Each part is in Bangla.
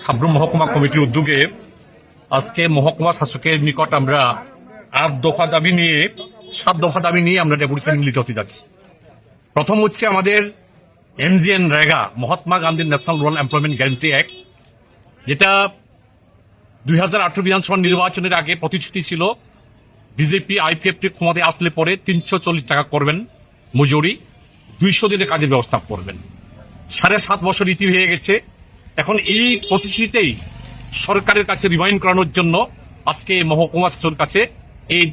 সাব্রুম মহকুমা কমিটির উদ্যোগে আজকে মহকুমা শাসকের নিকট আমরা আট দফা দাবি নিয়ে, সাত দফা দাবি নিয়ে আমরা ডেপুটেশন মিলিত হতে যাচ্ছি। প্রথম হচ্ছে আমাদের এমজিএন রেগা, মহাত্মা গান্ধীর national rural employment guarantee act, যেটা দুই হাজার আঠারো বিধানসভা নির্বাচনের আগে প্রতিশ্রুতি ছিল। বিজেপি আইপিএফটি ক্ষমতায় আসলে পরে তিনশো চল্লিশ টাকা করবেন মজুরি, দুইশো দিনের কাজের ব্যবস্থা করবেন। সাড়ে সাত বছর ইতি হয়ে গেছে। এখন এই প্রতিশ্রুতিতেই সরকারের কাছে রিমাইন্ড করানোর জন্য আজকে মহকুমা শাসকের কাছে এই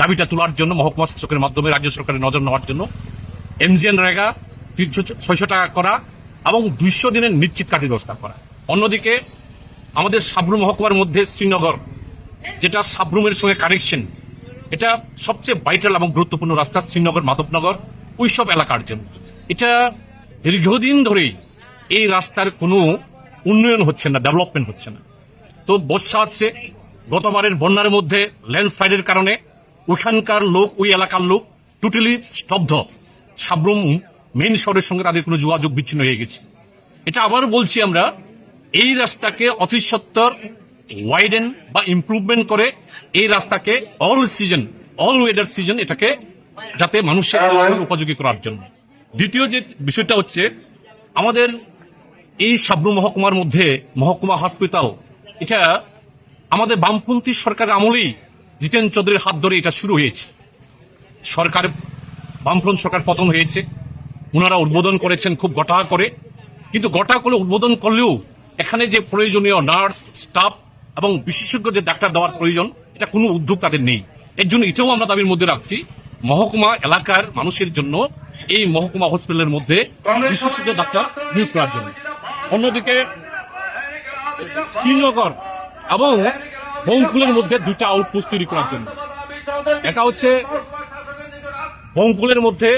দাবিটা তোলার জন্য, মহকুমা শাসকের মাধ্যমে রাজ্য সরকারের নজর নেওয়ার জন্য এমজিএন রেগা তিনশো ছয়শো টাকা করা এবং দুইশো দিনের নিশ্চিত কাজের ব্যবস্থা করা। অন্যদিকে আমাদের সাবরুম মহকুমার মধ্যে শ্রীনগর, যেটা সাবরুমের সঙ্গে কানেকশন এটা সবচেয়ে ভাইটাল এবং গুরুত্বপূর্ণ রাস্তা শ্রীনগর মাধবনগর ওইসব এলাকার জন্য। এটা দীর্ঘদিন ধরেই এই রাস্তার কোনো উন্নয়ন হচ্ছে না ডেভেলপমেন্ট হচ্ছে না। তো বর্ষা আছে গতবারের বন্যার মধ্যে ল্যান্ডস্লাইডের কারণে ওখানকার লোক ওই এলাকার লোক টোটালি স্তব্ধ। সাবরুম মেন শহরের সঙ্গে তাদের কোনো যোগাযোগ বিচ্ছিন্ন হয়ে গেছে। এটা আবার বলছি আমরা এই রাস্তাকে অতি সত্তর ওয়াইডেন বা ইমপ্রুভমেন্ট করে এই রাস্তাকে all season all weather season এটাকে যাতে মানুষের উপযোগী করার জন্য। দ্বিতীয় যে বিষয়টা হচ্ছে আমাদের এই সাবরু মহকুমার মধ্যে, মহকুমা হসপিটাল এটা আমাদের বামপন্থী সরকারের আমলেই জিতেন চৌধুরীর হাত ধরে এটা শুরু হয়েছে। সরকার বামফ্রন্ট সরকার পতন হয়েছে। ওনারা উদ্বোধন করেছেন খুব গটা করে। কিন্তু গটা করে উদ্বোধন করলেও এখানে যে প্রয়োজনীয় নার্স, স্টাফ এবং বিশেষজ্ঞ যে ডাক্তার দেওয়ার প্রয়োজন, এটা কোনো উদ্যোগ তাদের নেই। এর জন্য এটাও আমরা দাবির মধ্যে রাখছি, মহকুমা এলাকার মানুষের জন্য এই মহকুমা হসপিটালের মধ্যে বিশেষজ্ঞ ডাক্তার নিয়োগ করার জন্য। অন্যদিকে শ্রীনগর এবং বঙ্কুলের মধ্যে দুটা আউটপোস্ট তৈরি করার জন্য। এটা হচ্ছে বঙ্কুলের মধ্যে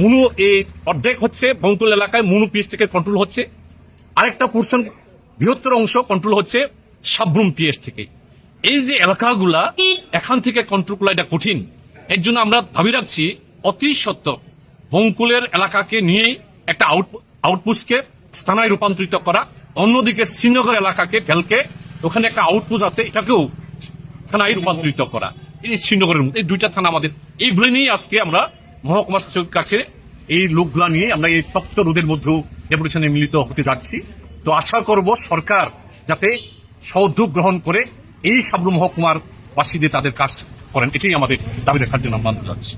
মুনু এই অর্ধেক হচ্ছে বঙ্কুল এলাকায় মুনু পিস থেকে কন্ট্রোল হচ্ছে। আরেকটা পোর্শন বৃহত্তর অংশ কন্ট্রোল হচ্ছে সাবরুম পিএস থেকে এই যে এলাকাগুলা এখান থেকে কন্ট্রোল করা এটা কঠিন, এর জন্য আমরা ভাবি রাখছি অতি সত্য বঙ্কুলের এলাকাকে নিয়েই একটা আউট আউটপোস্টকে স্থানায় রূপান্তরিত করা, অন্যদিকে শ্রীনগর এলাকাকে ঢেলকে ওখানে একটা আউটপোস্ট আছে, এটাকেও থানায় রূপান্তরিত করা। এই শ্রীনগরের মধ্যে, এই দুইটা থানা আমাদের এইগুলো নিয়েই আজকে আমরা মহকুমা শাসকের কাছে এই লোকগুলা নিয়ে আমরা এই তপ্ত রোদের মধ্যেও ডেপুটেশনে মিলিত হতে যাচ্ছি। তো আশা করব সরকার যাতে সৌদ্যোগ গ্রহণ করে এই সাবরু মহকুমার বাসীদের তাদের কাজ করেন, এটাই আমাদের দাবি রাখার জন্য আমরা যাচ্ছি।